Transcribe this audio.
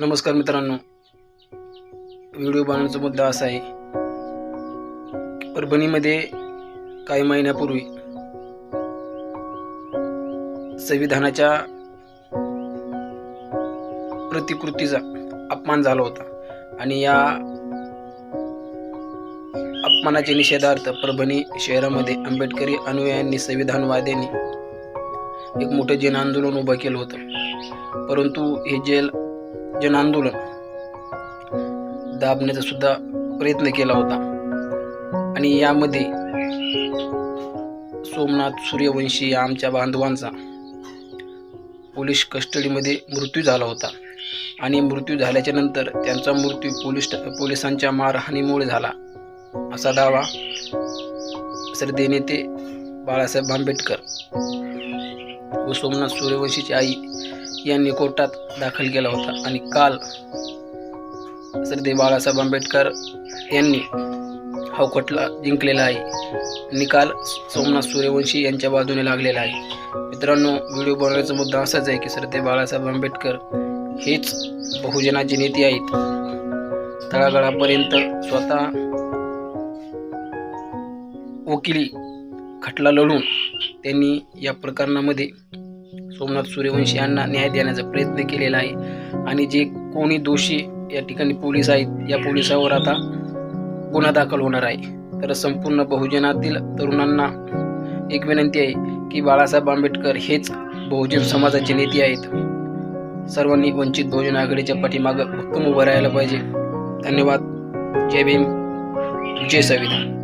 नमस्कार मित्रांनो. व्हिडिओ बनवण्याचा मुद्दा असा आहे परभणीमध्ये काही महिन्यापूर्वी संविधानाच्या प्रतिकृतीचा अपमान झाला होता आणि या अपमानाच्या निषेधार्थ परभणी शहरामध्ये आंबेडकरी अनुयायांनी संविधानवाद्यांनी एक मोठं जन आंदोलन उभं केलं होतं. परंतु हे जेल जन आंदोलन. दाबण्याचा सुद्धा प्रयत्न केला होता. आणि यामध्ये सोमनाथ सूर्यवंशी या आमच्या बांधवांचा पोलीस कस्टडीमध्ये मृत्यू झाला होता. आणि मृत्यू झाल्याच्यानंतर त्यांचा मृत्यू पोलीस पोलिसांच्या मारहाणीमुळे झाला असा दावा श्रद्धे नेते बाळासाहेब आंबेडकर व सोमनाथ सूर्यवंशीची आई यांनी कोर्टात दाखल केला होता. आणि काल श्रद्धे बाळासाहेब आंबेडकर यांनी हा खटला जिंकलेला आहे. निकाल सोमनाथ सूर्यवंशी यांच्या बाजूने लागलेला आहे. मित्रांनो व्हिडिओ बनवण्याचा मुद्दा असाच आहे की श्रद्धे बाळासाहेब आंबेडकर हेच बहुजनाचे नेते आहेत. तळागाळापर्यंत स्वतः वकिली खटला लढून त्यांनी या प्रकरणामध्ये सोमनाथ सूर्यवंशी यांना न्याय देण्याचा प्रयत्न केलेला आहे. आणि जे कोणी दोषी या ठिकाणी पोलीस आहेत या पोलिसावर आता गुन्हा दाखल होणार आहे. तर संपूर्ण बहुजनातील तरुणांना एक विनंती आहे की बाळासाहेब आंबेडकर हेच बहुजन समाजाचे नेते आहेत. सर्वांनी वंचित बहुजन आघाडीच्या पाठीमागं भक्कम उभं राहायला पाहिजे. धन्यवाद. जय भीम. जय संविधान.